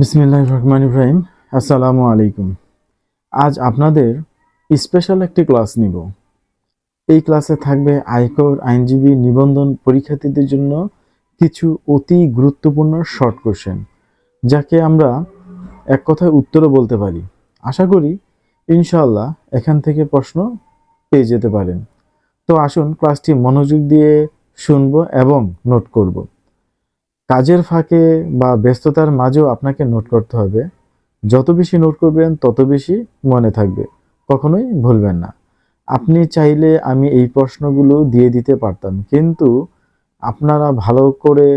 বিসমিল্লাহ রহমান ইব্রাহিম আসসালামু আলাইকুম। আজ আপনাদের স্পেশাল একটি ক্লাস নিব। এই ক্লাসে থাকবে আয়কর, আইনজীবী, নিবন্ধন পরীক্ষার্থীদের জন্য কিছু অতি গুরুত্বপূর্ণ শর্ট কোশ্চেন যাকে আমরা এক কথায় উত্তরও বলতে পারি। আশা করি ইনশাআল্লাহ এখান থেকে প্রশ্ন পেয়ে যেতে পারেন। তো আসুন ক্লাসটি মনোযোগ দিয়ে শুনব এবং নোট করব। কাজের ফাঁকে বা ব্যস্ততার মাঝেও আপনাকে নোট করতে হবে। যত বেশি নোট করবেন, তত বেশি মনে থাকবে। কখনোই ভুলবেন না। আপনি চাইলে আমি এই প্রশ্নগুলো দিয়ে দিতে পারতাম, কিন্তু আপনারা ভালো করে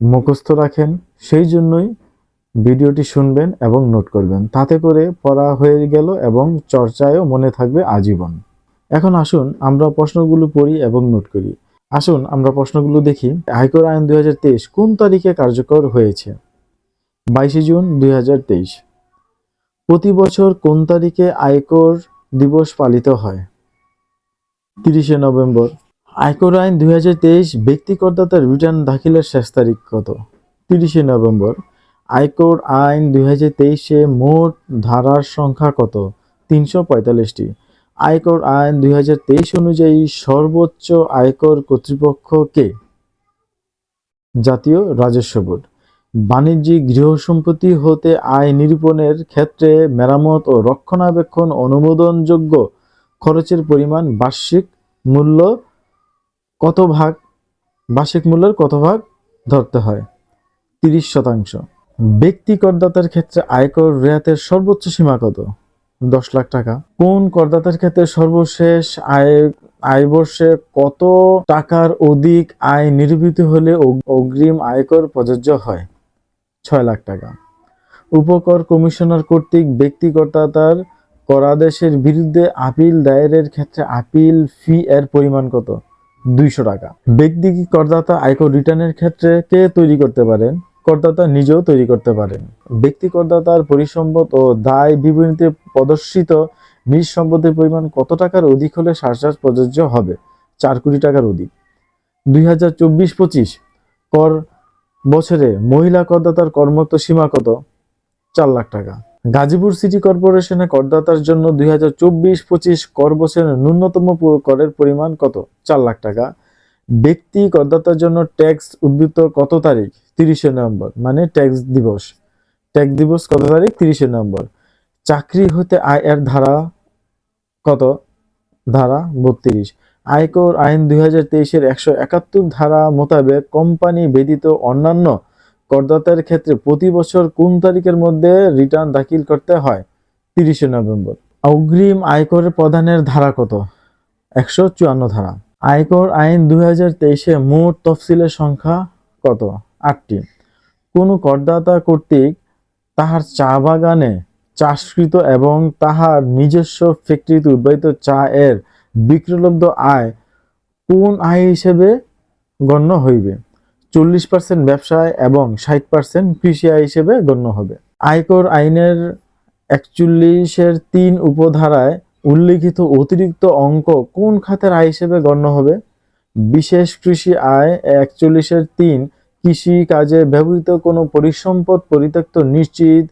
মুখস্থ রাখেন, সেই জন্যই ভিডিওটি শুনবেন এবং নোট করবেন। তাতে করে পড়া হয়ে গেল এবং চর্চায়ও মনে থাকবে আজীবন। এখন আসুন আমরা প্রশ্নগুলো পড়ি এবং নোট করি। আসুন, আমরা প্রশ্নগুলো দেখি। আয়কর আইন দুই হাজার তেইশ কোন তারিখে কার্যকর হয়েছে? বাইশে জুন দুই হাজার তেইশ। প্রতি বছর কোন তারিখে আয়কর দিবস পালিত হয়? তিরিশে নভেম্বর। আয়কর আইন দুই ব্যক্তি করদাতার রিটার্ন দাখিলের শেষ তারিখ কত? তিরিশে নভেম্বর। আয়কর আইন দুই তেইশে মোট ধারার সংখ্যা কত? তিনশো পঁয়তাল্লিশটি। আয়কর আইন দুই হাজার তেইশ অনুযায়ী সর্বোচ্চ আয়কর কর্তৃপক্ষকে জাতীয় রাজস্ব বোর্ড। বাণিজ্যিক গৃহ সম্পত্তি হতে আয় নিরূপণের ক্ষেত্রে মেরামত ও রক্ষণাবেক্ষণ অনুমোদনযোগ্য খরচের পরিমাণ বার্ষিক মূল্য কত ভাগ বার্ষিক মূল্যের কত ভাগ ধরতে হয়? তিরিশ শতাংশ। ব্যক্তি করদাতার ক্ষেত্রে আয়কর রেয়াতের সর্বোচ্চ সীমা কত? দশ লাখ টাকা। কোন করদাতার ক্ষেত্রে সর্বশেষ আয় আয় বর্ষে কত টাকার অধিক আয় নিরূপিত হলে অগ্রিম আয়কর প্রযোজ্য হয়? ছয় লাখ টাকা। উপকর কমিশনার কর্তৃক ব্যক্তি করদাতার করাদেশের বিরুদ্ধে আপিল দায়েরের ক্ষেত্রে আপিল ফি এর পরিমাণ কত? দুইশো টাকা। ব্যক্তি করদাতা আয়কর রিটার্নের ক্ষেত্রে কে তৈরি করতে পারেন? করদাতা নিজেও তৈরি করতে পারেন। ব্যক্তি করদাতার পরিসম্পদ ও দায় বিবরণীতে প্রদর্শিত নিজ সম্পদের পরিমাণ কত টাকার অধিক হলে সারচার্জ প্রযোজ্য হবে? চার কোটি টাকার অধিক। দুই হাজার চব্বিশ পঁচিশ কর বছরে মহিলা করদাতার কর্মরত সীমা কত? চার লাখ টাকা। গাজীপুর সিটি কর্পোরেশনে করদাতার জন্য দুই হাজার চব্বিশ পঁচিশ কর বছরের ন্যূনতম করের পরিমাণ কত? চার লাখ টাকা। ব্যক্তি করদাতার জন্য ট্যাক্স উদ্বৃত্ত কত তারিখ? তিরিশে নভেম্বর মানে ট্যাক্স দিবস। ট্যাক্স দিবস কত তারিখ? তিরিশে নভেম্বর। চাকরি হতে আয় এর ধারা কত? ধারা বত্রিশ। আয়কর আইন দুই হাজার তেইশের একশো একাত্তর ধারা মোতাবেক কোম্পানি ব্যতীত অন্যান্য করদাতার ক্ষেত্রে প্রতি বছর কোন তারিখের মধ্যে রিটার্ন দাখিল করতে হয়? তিরিশে নভেম্বর। অগ্রিম আয়করের প্রদানের ধারা কত? একশো চুয়ান্ন ধারা। আয়কর আইন দুই হাজার তেইশে মোট তফসিলের সংখ্যা কত? আটটি। কোন করদাতা কর্তৃক তাহার চা বাগানে চাষকৃত এবং তাহার নিজস্ব ফ্যাক্টরিতে উৎপাদিত চা এর বিক্রয়লব্ধ আয় কোন আয় হিসেবে গণ্য হইবে? চল্লিশ পার্সেন্ট ব্যবসায় এবং ষাট পার্সেন্ট কৃষি আয় হিসেবে গণ্য হবে। আয়কর আইনের একচল্লিশের তিন উপধারায় উল্লিখিত অতিরিক্ত অঙ্ক কোন খাতের আয় হিসেবে গণ্য হবে? বিশেষ কৃষি আয় একচল্লিশের তিন, কৃষি কাজে ব্যবহৃত কোনো পরিসম্পদ পরিত্যক্ত নিশ্চিত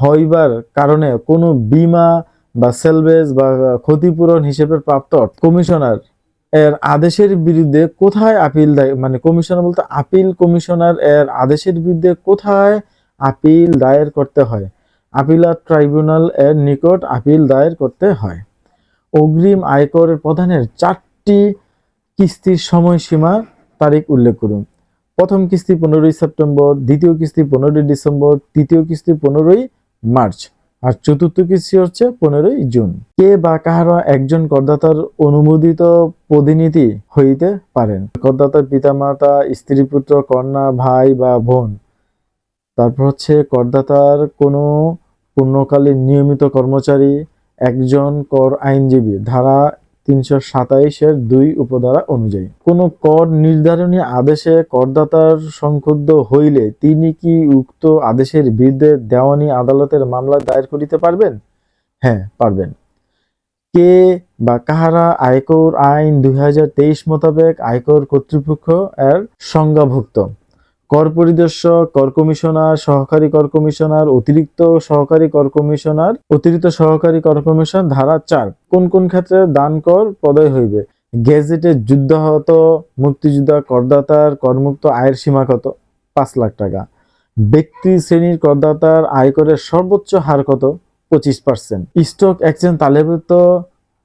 হইবার কারণে কোনো বীমা বা সেলভেজ বা ক্ষতিপূরণ হিসেবে প্রাপ্ত কমিশনার, এর আদেশের বিরুদ্ধে কোথায় আপিল দায় মানে কমিশনার বলতে আপিল কমিশনার এর আদেশের বিরুদ্ধে কোথায় আপিল দায়ের করতে হয়? আপিলাত ট্রাইব্যুনাল এর নিকট আপিল দায়ের করতে হয়। অগ্রিম আয়করের প্রধানের চারটি কিস্তির সময়সীমা তারিখ উল্লেখ করুন। প্রথম কিস্তি পনেরোই সেপ্টেম্বর, দ্বিতীয় কিস্তি পনেরোই ডিসেম্বর, তৃতীয় কিস্তি পনেরোই মার্চ আর চতুর্থ কিস্তি হচ্ছে পনেরোই জুন। কে বা কাহারা একজন করদাতার অনুমোদিত প্রতিনিধি হইতে পারেন। করদাতার পিতামাতা, স্ত্রী পুত্র, কন্যা, ভাই বা বোন। তারপর হচ্ছে করদাতার কোনো পূর্ণকালীন নিয়মিত কর্মচারী, একজন কর আইনজীবী, ধারা তিনশো সাতাইশের দুই উপধারা অনুযায়ী। কোনো কর নির্ধারণী আদেশে করদাতার সংক্ষুব্ধ হইলে তিনি কি উক্ত আদেশের বিরুদ্ধে দেওয়ানি আদালতের মামলা দায়ের করিতে পারবেন? হ্যাঁ পারবেন। কে বা কাহারা আয়কর আইন দুই হাজার তেইশ মোতাবেক আয়কর কর্তৃপক্ষ এর সংজ্ঞাভুক্ত? কর পরিদর্শক, কর কমিশনার, সহকারী কর কমিশনার, অতিরিক্ত সহকারী কর কমিশনার, অতিরিক্ত সহকারী কর কমিশন, ধারা চার। কোন কোন ক্ষেত্রে দান কর প্রদায় হইবে? গেজেটে যুদ্ধাহত মুক্তিযোদ্ধা, করদাতার করমুক্ত আয়ের সীমা কত? পাঁচ লাখ টাকা। ব্যক্তি শ্রেণির করদাতার আয়করের সর্বোচ্চ হার কত? পঁচিশ পার্সেন্ট। স্টক এক্সচেঞ্জ তালিকাভুক্ত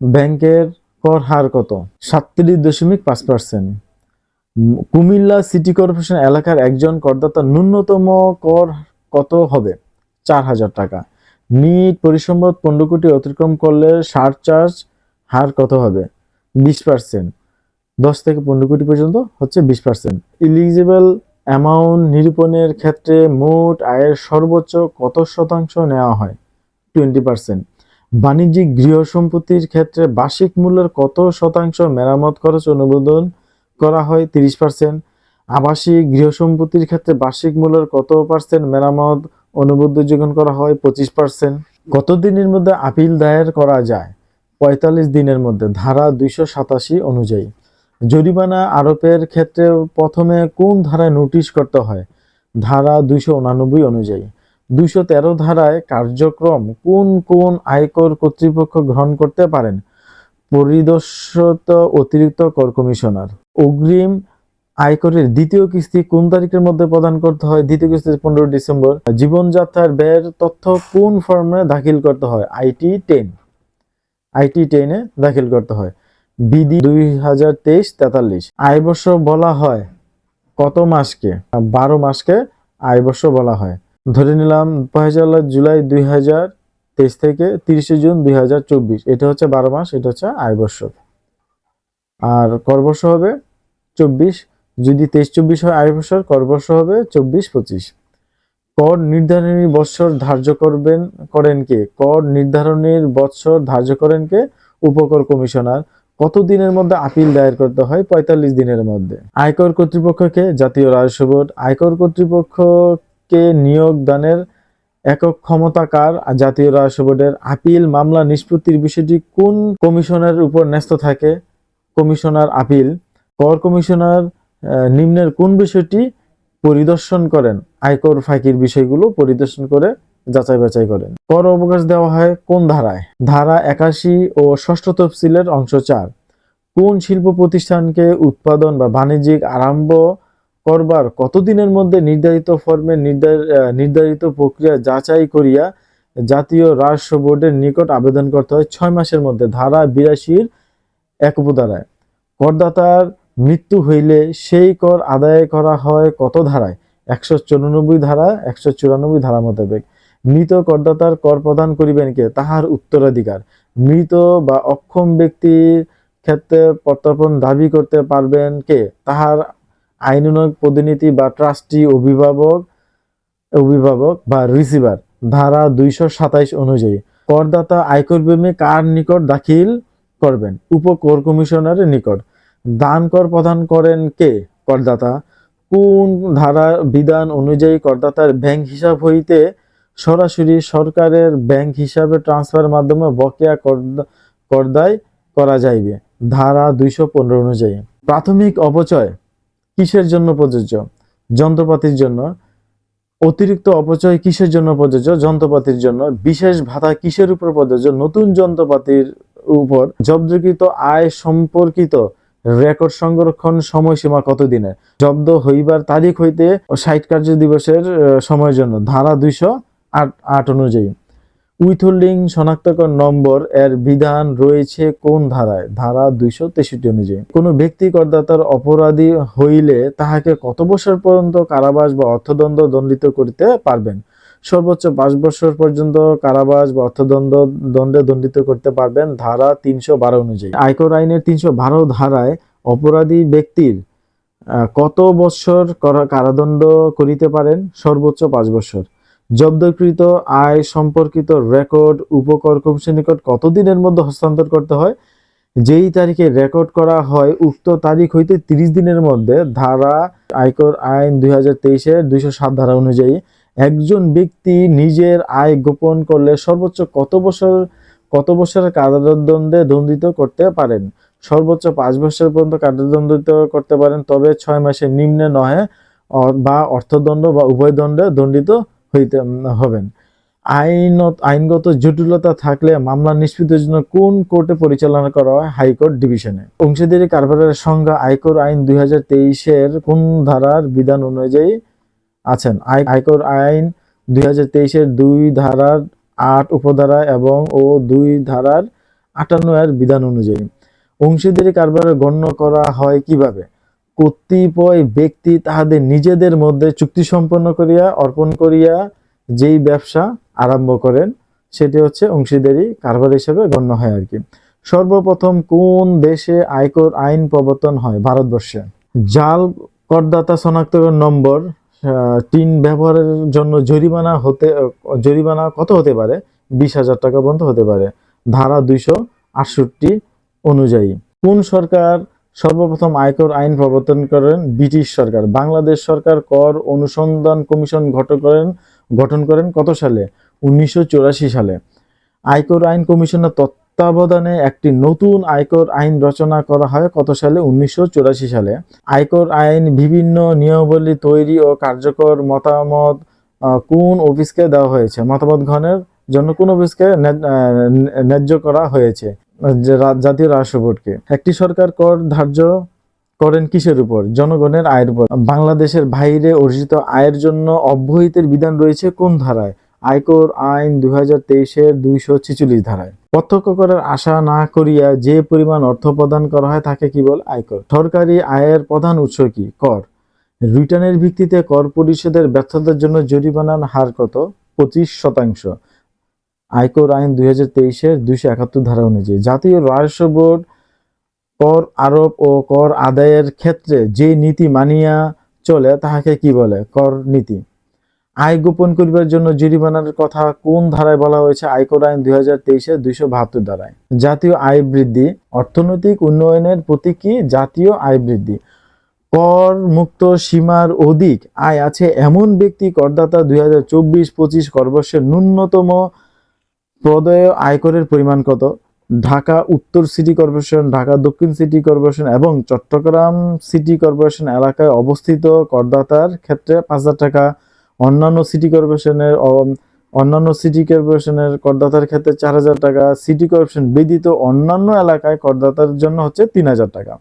ব্যাংকের কর হার কত? সাতত্রিশ দশমিক পাঁচ পার্সেন্ট। কুমিল্লা সিটি কর্পোরেশন এলাকার একজন করদাতা ন্যূনতম কর কত হবে? চার হাজার টাকা। নিট পরিসম্পদ পনেরো কোটি অতিক্রম করলে সার চার্জ হার কত হবে? বিশ পার্সেন্ট। দশ থেকে পনেরো কোটি পর্যন্ত হচ্ছে বিশ পার্সেন্ট। ইলিজিবল অ্যামাউন্ট নিরূপণের ক্ষেত্রে মোট আয়ের সর্বোচ্চ কত শতাংশ নেওয়া হয়? Twenty percent. বাণিজ্যিক গৃহ সম্পত্তির ক্ষেত্রে বার্ষিক মূল্যের কত শতাংশ মেরামত খরচ অনুমোদন করা হয় তিরিশ পার্সেন্ট আবাসিক গৃহ সম্পত্তির ক্ষেত্রে বার্ষিক মূল্যের কত পার্সেন্ট মেরামত অনুমোদন করা হয়? পঁচিশ পার্সেন্ট কত দিনের মধ্যে আপিল দায়ের করা যায়? পঁয়তাল্লিশ দিনের মধ্যে, ধারা দুইশো সাতাশি অনুযায়ী। জরিমানা আরোপের ক্ষেত্রে প্রথমে কোন ধারায় নোটিশ করতে হয়? ধারা দুইশো উনানব্বই অনুযায়ী। দুইশো তেরো ধারায় কার্যক্রম কোন কোন আয়কর কর্তৃপক্ষ গ্রহণ করতে পারেন? পরিদর্শিত অতিরিক্ত কর কমিশনার। অগ্রিম আয়করের দ্বিতীয় কিস্তি কোন তারিখের মধ্যে প্রদান করতে হয়? দ্বিতীয় কিস্তি পনেরো ডিসেম্বর। জীবনযাত্রার ব্যয়ের তথ্য কোন ফর্মে দাখিল করতে হয়? IT ten. আইটি টেনে দাখিল করতে হয়। বিধি দুই হাজার তেইশ তেতাল্লিশ। আয় বর্ষ বলা হয় কত মাসকে? বারো মাসকে আয় বর্ষ বলা হয়। ধরে নিলাম পয়লা জুলাই দুই হাজার তেইশ থেকে তিরিশে জুন দুই হাজার চব্বিশ। এটা হচ্ছে বারো মাস, এটা হচ্ছে আয় বর্ষ। আর করবর্ষ হবে চব্বিশ। যদি তেইশ চব্বিশ হয় আয় বছর, করবর্ষ হবে চব্বিশ পঁচিশ। কর নির্ধারণী বৎসর ধার্য করবেন, করেন কে? কর নির্ধারণের বৎসর ধার্য করেন কে? উপকর কমিশনার। কত দিনের মধ্যে আপিল দায়ের করতে হয়? পঁয়তাল্লিশ দিনের মধ্যে। আয়কর কর্তৃপক্ষকে জাতীয় রাজস্ব বোর্ড। আয়কর কর্তৃপক্ষকে নিয়োগ দানের একক ক্ষমতাকার জাতীয় রাজস্ব বোর্ডের আপিল মামলা নিষ্পত্তির বিষয়টি কোন কমিশনের উপর ন্যস্ত থাকে? কমিশনার আপিল, কর কমিশনার নিম্নের কোন বিষয়টি পরিদর্শন করেন? আয়কর ফাঁকির বিষয়গুলো পরিদর্শন করে যাচাই বাছাই করেন। কর অবকাশ দেওয়া হয় কোন ধারায়? ধারা একাশি ও ষষ্ঠ তফসিলের অংশ চার। কোন শিল্প প্রতিষ্ঠানকে উৎপাদন বা বাণিজ্যিক আরম্ভ করবার কতদিনের মধ্যে নির্ধারিত ফর্মে নির্ধারিত প্রক্রিয়া যাচাই করিয়া জাতীয় রাজস্ব বোর্ডের নিকট আবেদন করতে হয়? ছয় মাসের মধ্যে। ধারা বিরাশির এক উপধারায়, করদাতার মৃত্যু হইলে সেই কর আদায় করা হয় কত ধারায়? একশো চুরানব্বই ধারা, একশো চুরানব্বই ধারা মোতাবেক। মৃত করদাতার কর প্রদান করিবেন কে? তাহার উত্তরাধিকার। মৃত বা অক্ষম ব্যক্তির ক্ষেত্রে প্রত্যর্পণ দাবি করতে পারবেন কে? তাহার আইনানুগ প্রতিনিধি বা ট্রাস্টি অভিভাবক অভিভাবক বা রিসিভার। ধারা দুইশো সাতাইশ অনুযায়ী, করদাতা আয়কর বিমে কার নিকট দাখিল করবেন। উপকর কমিশনারের নিকট। দান কর প্রদান করেন কে? করদাতা। কোন ধারা বিধান অনুযায়ী করদাতার ব্যাংক হিসাব হইতে সরাসরি সরকারের ব্যাংক হিসাবে ট্রান্সফার মাধ্যমে বকেয়া কর- করদায় করা যাইবে। ধারা দুইশো পনেরো অনুযায়ী। প্রাথমিক অপচয় কিসের জন্য প্রযোজ্য? যন্ত্রপাতির জন্য। অতিরিক্ত অপচয় কিসের জন্য প্রযোজ্য? যন্ত্রপাতির জন্য। বিশেষ ভাতা কিসের উপর প্রযোজ্য? নতুন যন্ত্রপাতির উপর জব্দকৃত আয় সম্পর্কিত রেকর্ড সংরক্ষণ সময়সীমা কত দিনের জব্দ হইবার তারিখ হইতে ষাট কার্য দিবসের সময়ের জন্য। ধারা দুইশো আট আট অনুযায়ী। উইথহোল্ডিং শনাক্তকরণ নম্বর এর বিধান রয়েছে কোন ধারায়? ধারা দুইশো তেষট্টি অনুযায়ী। কোনো ব্যক্তি করদাতার অপরাধী হইলে তাহাকে কত বছর পর্যন্ত কারাবাস বা অর্থদণ্ড দণ্ডিত করিতে পারবেন? সর্বোচ্চ পাঁচ বছর পর্যন্ত কারাবাস বা অর্থদণ্ড, দণ্ডে দণ্ডিত করতে পারবেন ধারা তিনশো বারো অনুযায়ী। আয়কর আইনের তিনশো বারো ধারায় অপরাধী ব্যক্তির কত বছর করা- কারাদণ্ড করিতে পারেন? সর্বোচ্চ পাঁচ বছর। জব্দকৃত আয় সম্পর্কিত রেকর্ড, উপকর কমিশন নিকট কতদিনের মধ্যে হস্তান্তর করতে হয়? যেই তারিখে রেকর্ড করা হয়, উক্ত তারিখ হইতে তিরিশ দিনের মধ্যে ধারা আয়কর আইন দুই হাজার তেইশের দুইশো সাত ধারা অনুযায়ী একজন ব্যক্তি নিজের আয় গোপন করলে সর্বোচ্চ কত বছর, কত বছরের কারাদণ্ডে দণ্ডিত করতে পারেন? সর্বোচ্চ পাঁচ বছর পর্যন্ত কারাদণ্ডিত করতে পারেন, তবে ছয় মাসের নিম্নে নহে বা অর্থদণ্ড বা উভয় দণ্ডে দণ্ডিত হইতে হবেন। আইন আইনগত জটিলতা থাকলে মামলা নিষ্পত্তির জন্য কোন কোর্টে পরিচালনা করা হয়? হাইকোর্ট ডিভিশনে। অংশীদারি কারবারের সংজ্ঞা আয়কর আইন দুই হাজার তেইশের কোন ধারার বিধান অনুযায়ী আছেন। আয়কর আইন দুই হাজার তেইশের দুই ধারার আট উপধারা এবং ও দুই ধারার আটান্ন এর বিধান অনুযায়ী। অংশীদারি কারবারে গণ্য করা হয় কীভাবে? কতিপয় ব্যক্তি তাহাদের নিজেদের মধ্যে চুক্তি সম্পন্ন করিয়া অর্পণ করিয়া যেই ব্যবসা আরম্ভ করেন, সেটি হচ্ছে অংশীদারি কারবার হিসেবে গণ্য হয় আর কি সর্বপ্রথম কোন দেশে আয়কর আইন প্রবর্তন হয়? ভারতবর্ষে। জাল করদাতা শনাক্তকরণ নম্বর টিন ব্যবহারের জন্য জরিমানা হতে, জরিমানা কত হতে পারে? বিশ হাজার টাকা পর্যন্ত হতে পারে। ধারা দুইশো আটষট্টি অনুযায়ী কোন সরকার সর্বপ্রথম আয়কর আইন প্রবর্তন করেন? ব্রিটিশ সরকার। বাংলাদেশ সরকার কর অনুসন্ধান কমিশন গঠন করেন গঠন করেন কত সালে? উনিশশো চুরাশি সালে। আয়কর আইন কমিশনের তত্ত্বাবধানে একটি নতুন আয়কর আইন রচনা করা হয় কত সালে? উনিশশো চুরাশি সালে। আয়কর আইন বিভিন্ন নিয়মাবলী তৈরি ও কার্যকর মতামত কোন অফিসকে দেওয়া হয়েছে? মতামত গ্রহণের জন্য কোন অফিসকে ন্যায্য করা হয়েছে? জাতীয় রাষ্ট্র বোর্ডকে। একটি সরকার কর ধার্য করেন কিসের উপর? জনগণের আয়ের উপর। বাংলাদেশের বাইরে অর্জিত আয়ের জন্য অব্যাহতির বিধান রয়েছে কোন ধারায়? আয়কর আইন দুই হাজার তেইশের দুইশো ছিচল্লিশ ধারায়। প্রত্যক্ষ করার আশা না করিয়া যে পরিমাণ অর্থ প্রদান করা হয় তাকে কি বল আয়কর? সরকারি আয়ের প্রধান উৎস কি? কর। রিটার্নের ভিত্তিতে কর পরিশোধের ব্যর্থতার জন্য জরিমানার হার কত? পঁচিশ শতাংশ। আয়কর আইন দুই হাজার তেইশের দুইশো একাত্তর ধারা অনুযায়ী। জাতীয় রাজস্ব বোর্ড কর আরোপ ও কর আদায়ের ক্ষেত্রে যে নীতি মানিয়া চলে তাহাকে কি বলে? কর নীতি। আয় গোপন করিবার জন্য জরিমানার কথা কোন ধারায় বলা হয়েছে? আয়কর আইন দুই হাজার তেইশের দুইশো বাহাত্তর ধারায়। জাতীয় আয় বৃদ্ধি, অর্থনৈতিক উন্নয়নের প্রতীক জাতীয় আয় বৃদ্ধি। কর মুক্ত সীমার অধিক আয় আছে এমন ব্যক্তি করদাতা দুই হাজার চব্বিশ পঁচিশ করবর্ষের ন্যূনতম প্রদেয় আয়করের পরিমাণ কত? ঢাকা উত্তর সিটি কর্পোরেশন, ঢাকা দক্ষিণ সিটি কর্পোরেশন এবং চট্টগ্রাম সিটি কর্পোরেশন এলাকায় অবস্থিত করদাতার ক্ষেত্রে পাঁচ হাজার টাকা অন্যান্য সিটি কর্পোরেশনের অন্যান্য সিটি কর্পোরেশনের করদাতার ক্ষেত্রে চার হাজার টাকা সিটি কর্পোরেশন ব্যতীত অন্যান্য এলাকায় করদাতার জন্য হচ্ছে তিন হাজার টাকা।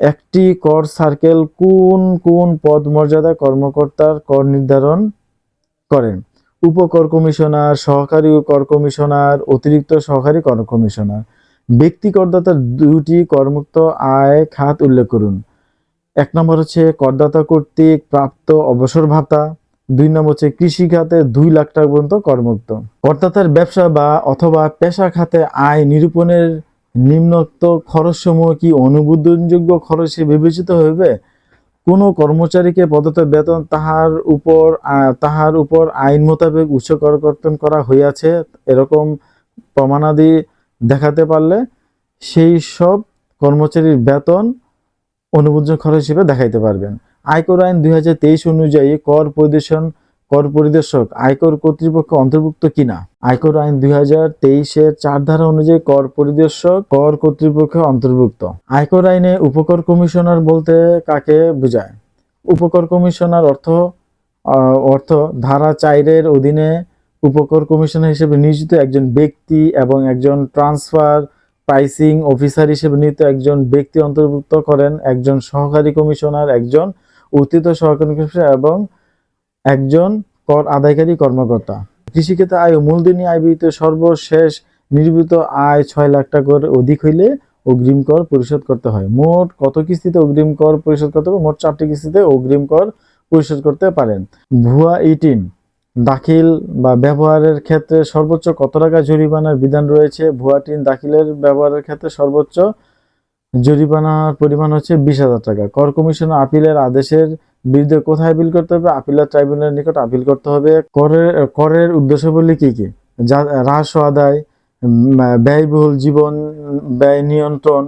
একটি কর সার্কেল কোন কোন পদ মর্যাদা কর্মকর্তার কর নির্ধারণ করেন? উপকর কমিশনার, সহকারী কর কমিশনার, অতিরিক্ত সহকারী কর কমিশনার। ব্যক্তি করদাতার দুটি করমুক্ত আয় খাত উল্লেখ করুন। এক নম্বর হচ্ছে করদাতা কর্তৃক প্রাপ্ত অবসর ভাতা দুই নম্বর হচ্ছে কৃষি খাতে দুই লাখ টাকা পর্যন্ত করমুক্ত। করদাতার ব্যবসা বা অথবা পেশা খাতে আয় নিরূপণের নিম্নোক্ত খরচসমূহ কি অনুমোদনযোগ্য খরচে বিবেচিত হইবে? কোনো কর্মচারীকে প্রদত্ত বেতন তাহার উপর তাহার উপর আইন মোতাবেক উচ্চ করকর্তন করা হইয়াছে, এরকম প্রমাণাদি দেখাতে পারলে সেই সব কর্মচারীর বেতন অনুমোদন খরচ হিসেবে দেখাইতে পারবেন। আয়কর আইন দুই হাজার তেইশ অনুযায়ী কর পরিদর্শন, কর পরিদর্শক, আয়কর কর্তৃপক্ষ অন্তর্ভুক্ত কিনা? আয়কর আইন দুই হাজার তেইশের চার ধারা অনুযায়ী কর পরিদর্শক, কর কর্তৃপক্ষ অন্তর্ভুক্ত। আয়কর আইনে উপকর কমিশনার বলতে কাকে বোঝায়? উপকর কমিশনার অর্থ অর্থ ধারা চাইরের অধীনে উপকর কমিশনার হিসেবে নিয়োজিত একজন ব্যক্তি এবং একজন ট্রান্সফার প্রাইসিং অফিসার হিসেবে নিয়োজিত একজন ব্যক্তি অন্তর্ভুক্ত করেন, একজন সহকারী কমিশনার, একজন অতিরিক্ত সহকারী এবং একজন কর আদায়কারী কর্মকর্তা। কৃষিক্ষেত্রে আয় ও মূলধনী আয় ব্যতীত সর্বশেষ নির্মিত আয় ছয় লাখ টাকার অধিক হইলে অগ্রিম কর পরিশোধ করতে হয়। মোট কত কিস্তিতে অগ্রিম কর পরিশোধ করতে হবে? মোট চারটি কিস্তিতে অগ্রিম কর পরিশোধ করতে পারেন। ভুয়া ইটিন দাখিল বা ব্যবহারের ক্ষেত্রে সর্বোচ্চ কত টাকা জরিমানার বিধান রয়েছে? ভুয়া টিন দাখিলের ব্যবহারের ক্ষেত্রে সর্বোচ্চ জরিমানার পরিমাণ হচ্ছে বিশ হাজার টাকা। কর কমিশন আপিলের আদেশের বিরুদ্ধে কোথায় আপিল করতে হবে? আপিলার ট্রাইব্যুনালের নিকট আপিল করতে হবে। করের করের উদ্দেশ্যগুলি কি কি? যা রাজস্ব আদায় ব্যয়বহুল জীবন, ব্যয় নিয়ন্ত্রণ,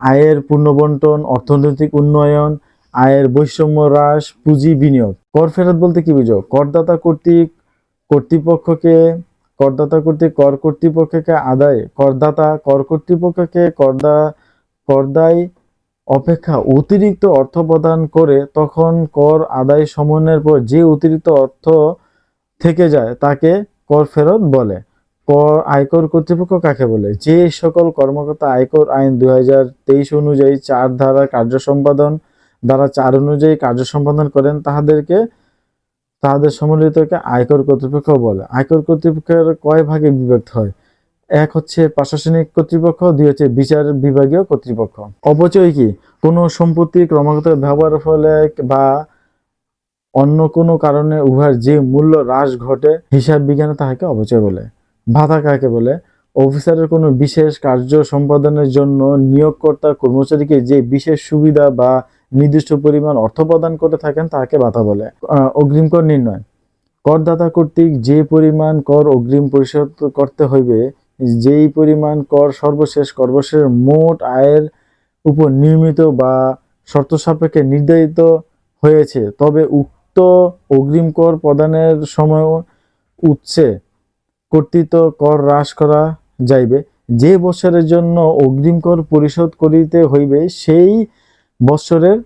আয়ের পুনর্বন্টন, অর্থনৈতিক উন্নয়ন, আয়ের বৈষম্য হ্রাস, পুঁজি বিনিয়োগ। কর ফেরত বলতে কি বুঝো? করদাতা কর্তৃক, কর্তৃপক্ষকে, করদাতা কর্তৃক, কর কর্তৃপক্ষকে আদায়, করদাতা, কর কর্তৃপক্ষকে, করদা করদায় অপেক্ষা অতিরিক্ত অর্থ প্রদান করে তখন কর আদায় সমন্বয়ের পর যে অতিরিক্ত অর্থ থেকে যায় তাকে কর ফেরত বলে। কর আয়কর কর্তৃপক্ষ কাকে বলে? যে সকল কর্মকর্তা আয়কর আইন দুই হাজার তেইশ অনুযায়ী চার ধারা কার্য সম্পাদন দ্বারা চার অনুযায়ী কার্য সম্পাদন করেন, তাহাদেরকে তাহাদের সম্মিলিতকে আয়কর কর্তৃপক্ষ বলে। আয়কর কর্তৃপক্ষের কয় ভাগে বিভক্ত হয়? এক হচ্ছে প্রশাসনিক কর্তৃপক্ষ, দুই হচ্ছে বিচার বিভাগীয় কর্তৃপক্ষ। অপচয় কি? কোনো সম্পত্তি ক্রমাগত ব্যবহারের ফলে বা অন্য কোনো কারণে উহার যে মূল্য হ্রাস ঘটে, হিসাব বিজ্ঞানে তাহাকে অপচয় বলে। ভাতা কাকে বলে? অফিসারের কোনো বিশেষ কার্য সম্পাদনের জন্য নিয়োগকর্তা কর্মচারীকে যে বিশেষ সুবিধা বা নির্দিষ্ট পরিমাণ অর্থ প্রদান করে থাকেন তাকে ভাতা বলে। অগ্রিম কর নির্ণয়। করদাতা কর্তৃক যে পরিমাণ কর অগ্রিম পরিশোধ করতে হইবে যেই পরিমাণ কর, সর্বশেষ সর্বশেষ মোট আয়ের উপর নির্মিত বা শর্ত সাপেক্ষে নির্ধারিত হয়েছে, তবে উক্ত অগ্রিম কর প্রদানের সময় উৎসে কর্তৃত কর হ্রাস করা যাইবে। যে বৎসরের জন্য অগ্রিম কর পরিশোধ করিতে হইবে, সেই বৎসরের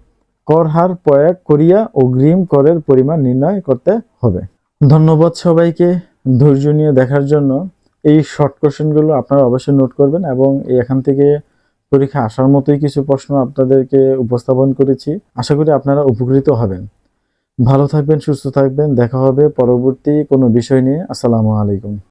কর হার প্রয়োগ করিয়া অগ্রিম করের পরিমাণ নির্ণয় করতে হবে। ধন্যবাদ সবাইকে ধৈর্য নিয়ে দেখার জন্য। এই শর্ট কোশ্চেনগুলো আপনারা অবশ্যই নোট করবেন এবং এখান থেকে পরীক্ষা আসার মতোই কিছু প্রশ্ন আপনাদেরকে উপস্থাপন করেছি। আশা করি আপনারা উপকৃত হবেন। ভালো থাকবেন, সুস্থ থাকবেন। দেখা হবে পরবর্তী কোনো বিষয় নিয়ে। আসসালামু আলাইকুম।